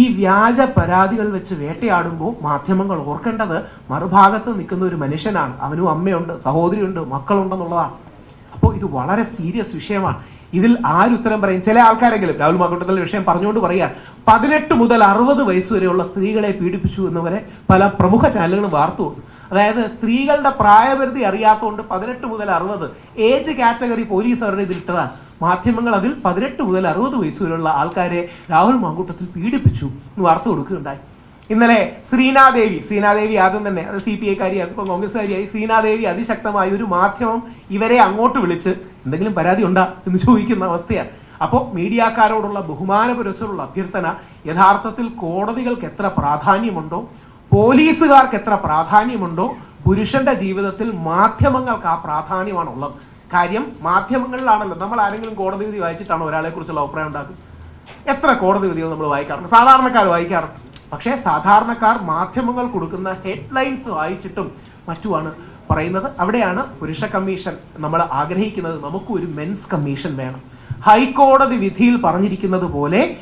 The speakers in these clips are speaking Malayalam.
ഈ വ്യാജ പരാതികൾ വെച്ച് വേട്ടയാടുമ്പോൾ മാധ്യമങ്ങൾ ഓർക്കേണ്ടത് മറുഭാഗത്ത് നിൽക്കുന്ന ഒരു മനുഷ്യനാണ്. അവനും അമ്മയുണ്ട് സഹോദരിയുണ്ട് മക്കളുണ്ടെന്നുള്ളതാണ്. അപ്പോൾ ഇത് വളരെ സീരിയസ് വിഷയമാണ്. ഇതിൽ ആരുത്തരം പറയും? ചില ആൾക്കാരെങ്കിലും രാഹുൽ മാക്കൂട്ടത്തിലെ വിഷയം പറഞ്ഞുകൊണ്ട് പറയുകയാണ് പതിനെട്ട് മുതൽ അറുപത് വയസ്സ് വരെയുള്ള സ്ത്രീകളെ പീഡിപ്പിച്ചു എന്നവരെ പല പ്രമുഖ ചാനലുകളും വാർത്തു കൊടുത്തു അതായത് സ്ത്രീകളുടെ പ്രായപരിധി അറിയാത്തതുകൊണ്ട് പതിനെട്ട് മുതൽ അറുപത് ഏജ് കാറ്റഗറി പോലീസ് അവരുടെ ഇതിലിട്ടതാണ് മാധ്യമങ്ങൾ അതിൽ പതിനെട്ട് മുതൽ അറുപത് വയസ്സ് വരെയുള്ള ആൾക്കാരെ രാഹുൽ മാങ്കൂട്ടത്തിൽ പീഡിപ്പിച്ചു എന്ന് വാർത്ത കൊടുക്കുകയുണ്ടായി. ഇന്നലെ ശ്രീനാദേവി ശ്രീനാദേവി ആദ്യം തന്നെ അത് സി പി ഐക്കാരിയാണ് കോൺഗ്രസ് കോൺഗ്രസ്സുകാരിയായി. ശ്രീനാദേവി അതിശക്തമായ ഒരു മാധ്യമം ഇവരെ അങ്ങോട്ട് വിളിച്ച് എന്തെങ്കിലും പരാതി ഉണ്ടാ എന്ന് ചോദിക്കുന്ന അവസ്ഥയാണ് അപ്പോൾ മീഡിയക്കാരോടുള്ള ബഹുമാന പുരസ്സരമുള്ള അഭ്യർത്ഥന യഥാർത്ഥത്തിൽ കോടതികൾക്ക് എത്ര പ്രാധാന്യമുണ്ടോ പോലീസുകാർക്ക് എത്ര പ്രാധാന്യമുണ്ടോ പുരുഷന്റെ ജീവിതത്തിൽ മാധ്യമങ്ങൾക്ക് ആ പ്രാധാന്യമാണ് ഉള്ളത് കാര്യം മാധ്യമങ്ങളിലാണല്ലോ. നമ്മൾ ആരെങ്കിലും കോടതി വിധി വായിച്ചിട്ടാണ് ഒരാളെ കുറിച്ചുള്ള അഭിപ്രായം ഉണ്ടാക്കുന്നത് എത്ര കോടതി വിധികൾ നമ്മൾ വായിക്കാറുണ്ട്? സാധാരണക്കാർ വായിക്കാറുണ്ട്. പക്ഷേ സാധാരണക്കാർ മാധ്യമങ്ങൾ കൊടുക്കുന്ന ഹെഡ്ലൈൻസ് വായിച്ചിട്ടും മറ്റുമാണ് പറയുന്നത്. അവിടെയാണ് പുരുഷ കമ്മീഷൻ നമ്മൾ ആഗ്രഹിക്കുന്നത് നമുക്ക് ഒരു മെൻസ് കമ്മീഷൻ വേണം. ഹൈക്കോടതി വിധിയിൽ പറഞ്ഞിരിക്കുന്നത് പോലെ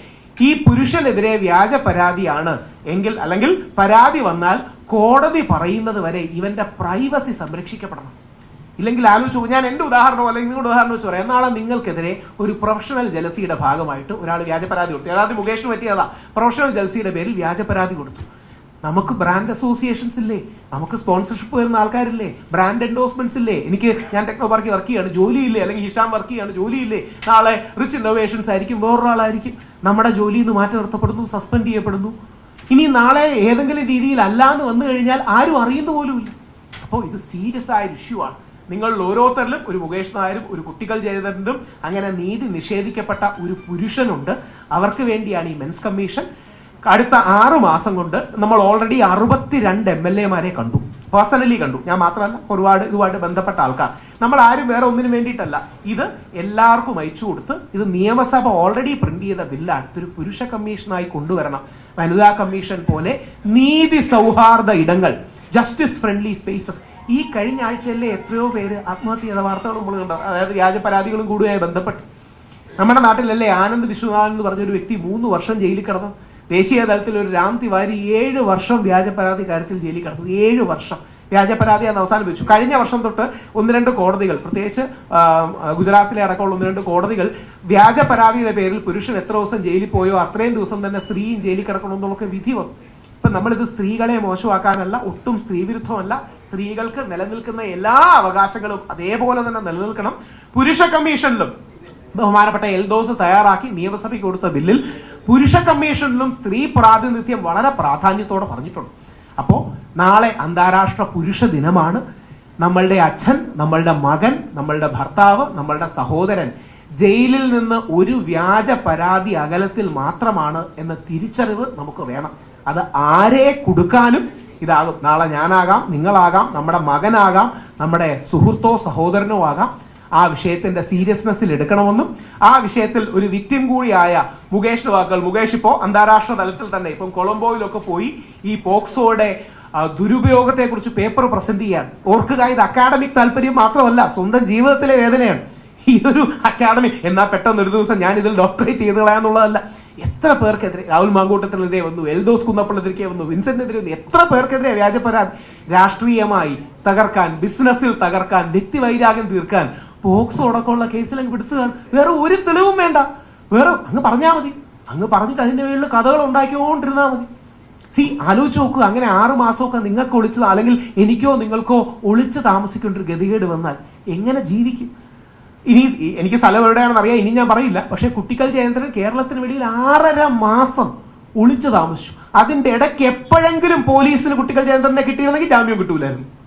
ഈ പുരുഷനെതിരെ വ്യാജ പരാതിയാണ് എങ്കിൽ അല്ലെങ്കിൽ പരാതി വന്നാൽ കോടതി പറയുന്നത് വരെ ഇവന്റെ പ്രൈവസി സംരക്ഷിക്കപ്പെടണം. ഇല്ലെങ്കിൽ ആലോചിച്ചു ഞാൻ എന്റെ ഉദാഹരണം അല്ലെങ്കിൽ നിങ്ങളുടെ ഉദാഹരണം വെച്ച് പറയാം. നാളെ നിങ്ങൾക്കെതിരെ ഒരു പ്രൊഫഷണൽ ജലസിയുടെ ഭാഗമായിട്ട് ഒരാൾ വ്യാജ പരാതി കൊടുത്തു. അതായത് മുകേഷിന് പറ്റിയതാ. പ്രൊഫഷണൽ ജലസിയുടെ പേരിൽ വ്യാജ പരാതി കൊടുത്തു. നമുക്ക് ബ്രാൻഡ് അസോസിയേഷൻസ് ഇല്ലേ? നമുക്ക് സ്പോൺസർഷിപ്പ് വരുന്ന ആൾക്കാരില്ലേ? ബ്രാൻഡ് എൻഡോസ്മെന്റ്സ് ഇല്ലേ? എനിക്ക് ഞാൻ ടെക്നോ പാർക്കിൽ വർക്ക് ചെയ്യാണ്. ജോലിയില്ലേ? അല്ലെങ്കിൽ ഹിഷാം വർക്ക് ചെയ്യാണ്. ജോലിയില്ലേ? നാളെ റിച്ച് ഇന്നോവേഷൻസ് ആയിരിക്കും. വേറൊരാളായിരിക്കും. നമ്മുടെ ജോലിയിൽ നിന്ന് മാറ്റി നിർത്തപ്പെടുന്നു സസ്പെൻഡ് ചെയ്യപ്പെടുന്നു. ഇനി നാളെ ഏതെങ്കിലും രീതിയിൽ അല്ലാന്ന് വന്നു കഴിഞ്ഞാൽ ആരും അറിയുന്ന പോലുമില്ല. അപ്പോൾ ഇത് സീരിയസ് ആയ ഇഷ്യൂ ആണ്. നിങ്ങളിൽ ഓരോരുത്തരിലും ഒരു മുകേഷ് നായരും ഒരു കുട്ടികൾ ജയതനും അങ്ങനെ നീതി നിഷേധിക്കപ്പെട്ട ഒരു പുരുഷനുണ്ട്. അവർക്ക് വേണ്ടിയാണ് ഈ മെൻസ് കമ്മീഷൻ. അടുത്ത ആറ് മാസം കൊണ്ട് നമ്മൾ ഓൾറെഡി അറുപത്തിരണ്ട് എം എൽ എമാരെ കണ്ടു. പേഴ്സണലി കണ്ടു. ഞാൻ മാത്രമല്ല ഒരുപാട് ഇതുമായിട്ട് ബന്ധപ്പെട്ട ആൾക്കാർ. നമ്മൾ ആരും വേറെ ഒന്നിനു വേണ്ടിയിട്ടല്ല. ഇത് എല്ലാവർക്കും അയച്ചു കൊടുത്ത് ഇത് നിയമസഭ ഓൾറെഡി പ്രിന്റ് ചെയ്ത ബില്ല് അടുത്തൊരു പുരുഷ കമ്മീഷനായി കൊണ്ടുവരണം. വനിതാ കമ്മീഷൻ പോലെ നീതി സൗഹാർദ്ദ ഇടങ്ങൾ ജസ്റ്റിസ് ഫ്രണ്ട്ലി സ്പേസസ് ഈ കഴിഞ്ഞ ആഴ്ചയിലെ എത്രയോ പേര് ആത്മഹത്യ ചെയ്ത വാർത്തകൾ നമ്മൾ കണ്ടു. അതായത് വ്യാജ പരാതികളും കൂടുകയായി ബന്ധപ്പെട്ട്. നമ്മുടെ നാട്ടിലല്ലേ ആനന്ദ് വിശ്വനാഥൻ എന്ന് പറഞ്ഞ ഒരു വ്യക്തി മൂന്ന് വർഷം ജയിലിൽ കിടന്നു. ദേശീയ തലത്തിൽ ഒരു രാം തിവാരി ഏഴ് വർഷം വ്യാജ പരാതി കാര്യത്തിൽ ജയിലിൽ കിടന്നു. ഏഴ് വർഷം. വ്യാജ പരാതി അന്ന് അവസാനിപ്പിച്ചു കഴിഞ്ഞ വർഷം തൊട്ട് ഒന്ന് രണ്ട് കോടതികൾ പ്രത്യേകിച്ച് ഗുജറാത്തിലെ അടക്കമുള്ള ഒന്ന് രണ്ട് കോടതികൾ വ്യാജ പരാതിയുടെ പേരിൽ പുരുഷൻ എത്ര ദിവസം ജയിലിൽ പോയോ അത്രയും ദിവസം തന്നെ സ്ത്രീയും ജയിലിൽ കിടക്കണമെന്നുള്ള വിധി വന്നു. ഇപ്പൊ നമ്മളിത് സ്ത്രീകളെ മോശമാക്കാനല്ല ഒട്ടും സ്ത്രീ വിരുദ്ധമല്ല സ്ത്രീകൾക്ക് നിലനിൽക്കുന്ന എല്ലാ അവകാശങ്ങളും അതേപോലെ തന്നെ നിലനിൽക്കണം. പുരുഷ കമ്മീഷനിലും ബഹുമാനപ്പെട്ട എൽദോസ് തയ്യാറാക്കി നിയമസഭയ്ക്ക് കൊടുത്ത ബില്ലിൽ പുരുഷ കമ്മീഷനിലും സ്ത്രീ പ്രാതിനിധ്യം വളരെ പ്രാധാന്യത്തോടെ പറഞ്ഞിട്ടുണ്ട്. അപ്പോ നാളെ അന്താരാഷ്ട്ര പുരുഷ ദിനമാണ്. നമ്മളുടെ അച്ഛൻ നമ്മളുടെ മകൻ നമ്മളുടെ ഭർത്താവ് നമ്മളുടെ സഹോദരൻ ജയിലിൽ നിന്ന് ഒരു വ്യാജ പരാതി അകലത്തിൽ മാത്രമാണ് എന്ന തിരിച്ചറിവ് നമുക്ക് വേണം. അത് ആരെ കൊടുക്കാനും ഇതാകും. നാളെ ഞാനാകാം നിങ്ങളാകാം നമ്മുടെ മകനാകാം നമ്മുടെ സുഹൃത്തോ സഹോദരനോ ആകാം. ആ വിഷയത്തിന്റെ സീരിയസ്നെസ്സിൽ എടുക്കണമെന്നും ആ വിഷയത്തിൽ ഒരു വിക്ടിം കൂടിയായ മുകേഷിന്റെ വാക്കുകൾ. മുകേഷ് ഇപ്പോ അന്താരാഷ്ട്ര തലത്തിൽ തന്നെ ഇപ്പം കൊളംബോയിലൊക്കെ പോയി ഈ പോക്സോയുടെ ദുരുപയോഗത്തെക്കുറിച്ച് ദുരുപയോഗത്തെ കുറിച്ച് പേപ്പർ പ്രസന്റ് ചെയ്യാൻ ഓർക്കുക ഇത് അക്കാഡമിക് താല്പര്യം മാത്രമല്ല സ്വന്തം ജീവിതത്തിലെ വേദനയാണ്. ഈ ഒരു അക്കാഡമി എന്നാ പെട്ടെന്ന് ഒരു ദിവസം ഞാൻ ഇതിൽ ഡോക്ടറേറ്റ് ചെയ്ത് കളയാന്നുള്ളതല്ല എത്ര പേർക്കെതിരെ? രാഹുൽ മാങ്കൂട്ടത്തിനെതിരെ വന്നു എൽദോസ് കുന്നപ്പള്ളത്തിരിക്കെ വന്നു വിൻസെന്റിനെതിരെ വന്നു. എത്ര പേർക്കെതിരെ വ്യാജപരാതി രാഷ്ട്രീയമായി തകർക്കാൻ ബിസിനസ്സിൽ തകർക്കാൻ വ്യക്തി വൈരാഗ്യം തീർക്കാൻ പോക്സോ അടക്കമുള്ള കേസിൽ അങ്ങ് പിടുത്തുകയാണ് വേറെ ഒരു തെളിവും വേണ്ട. വേറെ അങ്ങ് പറഞ്ഞാൽ മതി. അങ്ങ് പറഞ്ഞിട്ട് അതിന്റെ പേരിൽ കഥകൾ ഉണ്ടാക്കിക്കൊണ്ടിരുന്നാൽ മതി. സി ആലോചിച്ച് നോക്കുക അങ്ങനെ ആറു മാസമൊക്കെ നിങ്ങൾക്ക് ഒളിച്ചത് അല്ലെങ്കിൽ എനിക്കോ നിങ്ങൾക്കോ ഒളിച്ച് താമസിക്കേണ്ട ഒരു ഗതികേട് വന്നാൽ എങ്ങനെ ജീവിക്കും? ഇനി എനിക്ക് സ്ഥലം എവിടെയാണെന്ന് അറിയാം ഇനി ഞാൻ പറയില്ല. പക്ഷെ കുട്ടിക്കൽ ജയന്ദ്രൻ കേരളത്തിന് വെളിയിൽ ആറര മാസം ഒളിച്ചു താമസിച്ചു. അതിന്റെ ഇടയ്ക്ക് എപ്പോഴെങ്കിലും പോലീസിന് കുട്ടിക്കൽ ജയന്ദ്രനെ കിട്ടിയിരുന്നെങ്കിൽ ജാമ്യം കിട്ടൂലായിരുന്നു.